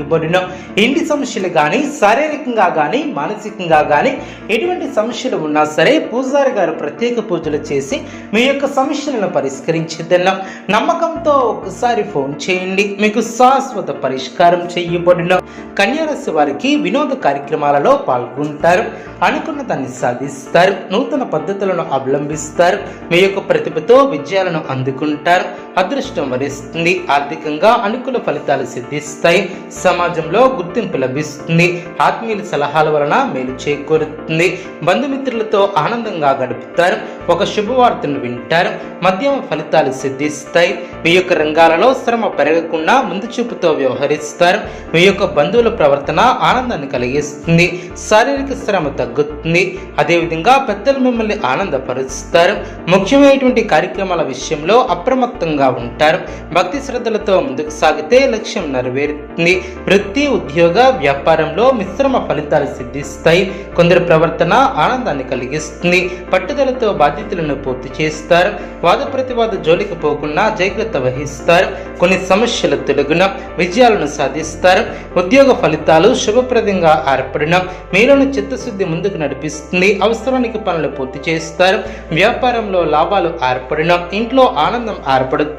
చేయబడిన ఇంటి సమస్యలు కానీ శారీరకంగా కానీ మానసికంగా కానీ ఎటువంటి సమస్యలు ఉన్నా సరే పూజారి గారు ప్రత్యేక పూజలు చేసి మీ యొక్క సమస్యలను పరిష్కరించేదన్నాం. నమ్మకంతో ఒకసారి ఫోన్ చేయండి. మీకు శాశ్వత పరిష్కారం చేయబడిన. కన్యారాశి వారికి వినోద కార్యక్రమాలలో పాల్గొంటారు. అనుకున్న దాన్ని సాధిస్తారు. నూతన పద్ధతులను అవలంబిస్తారు. మీ యొక్క ప్రతిభతో విజయాలను అందుకుంటారు. అదృష్టం వరిస్తుంది. ఆర్థికంగా అనుకూల ఫలితాలు సిద్ధిస్తాయి. సమాజంలో గుర్తింపు లభిస్తుంది. ఆత్మీయుల సలహాల వలన మేలు చేకూరుతుంది. బంధుమిత్రులతో ఆనందంగా గడుపుతారు. ఒక శుభవార్తను వింటారు. మధ్యమ ఫలితాలు సిద్ధిస్తాయి. మీ యొక్క రంగాలలో శ్రమ పెరగకుండా ముందు చూపుతో వ్యవహరిస్తారు. మీ యొక్క బంధువుల ప్రవర్తన ఆనందాన్ని కలిగిస్తుంది. శారీరక శ్రమ తగ్గుతుంది. అదేవిధంగా పెద్దలు మిమ్మల్ని ఆనందపరుస్తారు. ముఖ్యమైనటువంటి కార్యక్రమాల విషయంలో అప్రమత్తంగా ఉంటారు. భక్తి శ్రద్ధలతో ముందుకు సాగితే లక్ష్యం నెరవేరుతుంది. వృత్తి ఉద్యోగ వ్యాపారంలో మిశ్రమ ఫలితాలు సిద్ధిస్తాయి. కొందరి ప్రవర్తన ఆనందాన్ని కలిగిస్తుంది. పట్టుదలతో బాధ్యతలను పూర్తి చేస్తారు. వాద ప్రతివాద జోలికి పోకుండా జాగ్రత్త వహిస్తారు. కొన్ని సమస్యల తొలగిన విజయాలను సాధిస్తారు. ఉద్యోగ ఫలితాలు శుభప్రదంగా ఏర్పడిన మీలోని చిత్తశుద్ధి ముందుకు నడిపిస్తుంది. అవసరానికి పనులు పూర్తి చేస్తారు. వ్యాపారంలో లాభాలు ఏర్పడిన ఇంట్లో ఆనందం ఏర్పడుతుంది.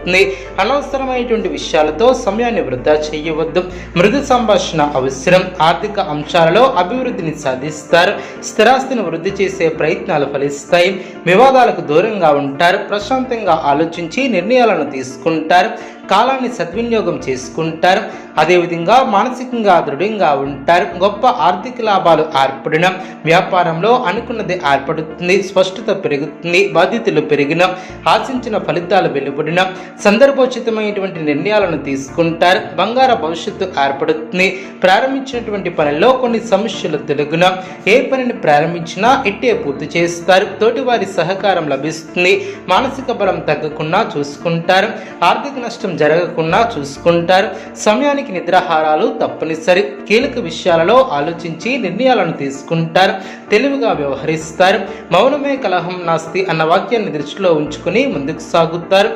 అనవసరమైనటువంటి విషయాలతో సమయాన్ని వృధా చేయవద్దు. మృదు సంభాషణ అవసరం. ఆర్థిక అంశాలలో అభివృద్ధిని సాధిస్తారు. స్థిరాస్తిని వృద్ధి చేసే ప్రయత్నాలు ఫలిస్తాయి. వివాదాలకు దూరంగా ఉంటారు. ప్రశాంతంగా ఆలోచించి నిర్ణయాలను తీసుకుంటారు. కాలాన్ని సద్వినియోగం చేసుకుంటారు. అదేవిధంగా మానసికంగా దృఢంగా ఉంటారు. గొప్ప ఆర్థిక లాభాలు ఏర్పడిన వ్యాపారంలో అనుకున్నది ఏర్పడుతుంది. స్పష్టత పెరుగుతుంది. బాధ్యతలు పెరిగిన ఆశించిన ఫలితాలు వెలువడిన సందర్భోచితమైనటువంటి నిర్ణయాలను తీసుకుంటారు. బంగార భవిష్యత్తు ఏర్పడుతుంది. ప్రారంభించినటువంటి పనిలో కొన్ని సమస్యలు తెలుగున ఏ పనిని ప్రారంభించినా ఇట్టే పూర్తి చేస్తారు. తోటి వారి సహకారం లభిస్తుంది. మానసిక బలం తగ్గకుండా చూసుకుంటారు. ఆర్థిక నష్టం జరగకుండా చూసుకుంటారు. సమయానికి నిద్రాహారాలు తప్పనిసరి. కీలక విషయాలలో ఆలోచించి నిర్ణయాలను తీసుకుంటారు. తెలివిగా వ్యవహరిస్తారు. మౌనమే కలహం నాస్తి అన్న వాక్యాన్ని దృష్టిలో ఉంచుకుని ముందుకు సాగుతారు.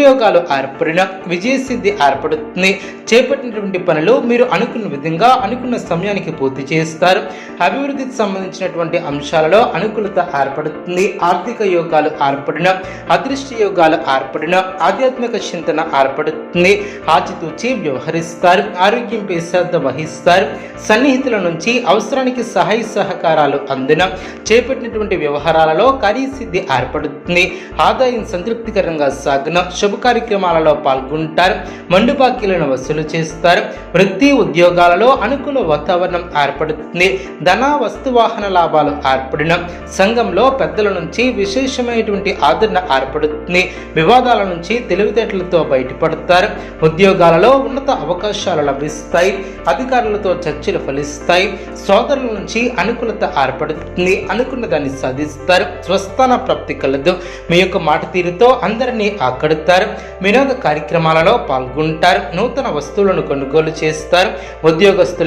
శుభయోగాలు ఏర్పడిన విజయసిద్ధి ఏర్పడుతుంది. చేపట్టినటువంటి పనులు మీరు అనుకున్న విధంగా అనుకున్న సమయానికి పూర్తి చేస్తారు. అభివృద్ధికి సంబంధించినటువంటి అంశాలలో అనుకూలత ఏర్పడుతుంది. ఆర్థిక యోగాలు ఏర్పడిన అదృష్ట యోగాలు ఏర్పడిన ఆధ్యాత్మిక చింతన ఏర్పడుతుంది. ఆచితూచి వ్యవహరిస్తారు. ఆరోగ్యంపై శ్రద్ధ వహిస్తారు. సన్నిహితుల నుంచి అవసరానికి సహాయ సహకారాలు అందిన చేపట్టినటువంటి వ్యవహారాలలో కార్యసిద్ధి ఏర్పడుతుంది. ఆదాయం సంతృప్తికరంగా సాగిన శుభ కార్యక్రమాలలో పాల్గొంటారు మండుబాకీలను వసూలు చేస్తారు వృత్తి ఉద్యోగాలలో అనుకూల వాతావరణం ఏర్పడుతుంది ధన వస్తువాహన లాభాలు ఏర్పడిన సంఘంలో పెద్దల నుంచి విశేషమైనటువంటి ఆదరణ ఏర్పడుతుంది. వివాదాల నుంచి తెలివితేటలతో బయటపడతారు ఉద్యోగాలలో ఉన్నత అవకాశాలు లభిస్తాయి అధికారులతో చర్చలు ఫలిస్తాయి సోదరుల నుంచి అనుకూలత ఏర్పడుతుంది అనుకున్న దాన్ని సాధిస్తారు స్వస్థాన ప్రాప్తి కలదు. మీ యొక్క మాట తీరుతో అందరినీ ఆకడతారు. వినోద కార్యక్రమాలలో పాల్గొంటారు. నూతన వస్తువులను కొనుగోలు చేస్తారు. ఉద్యోగస్తులు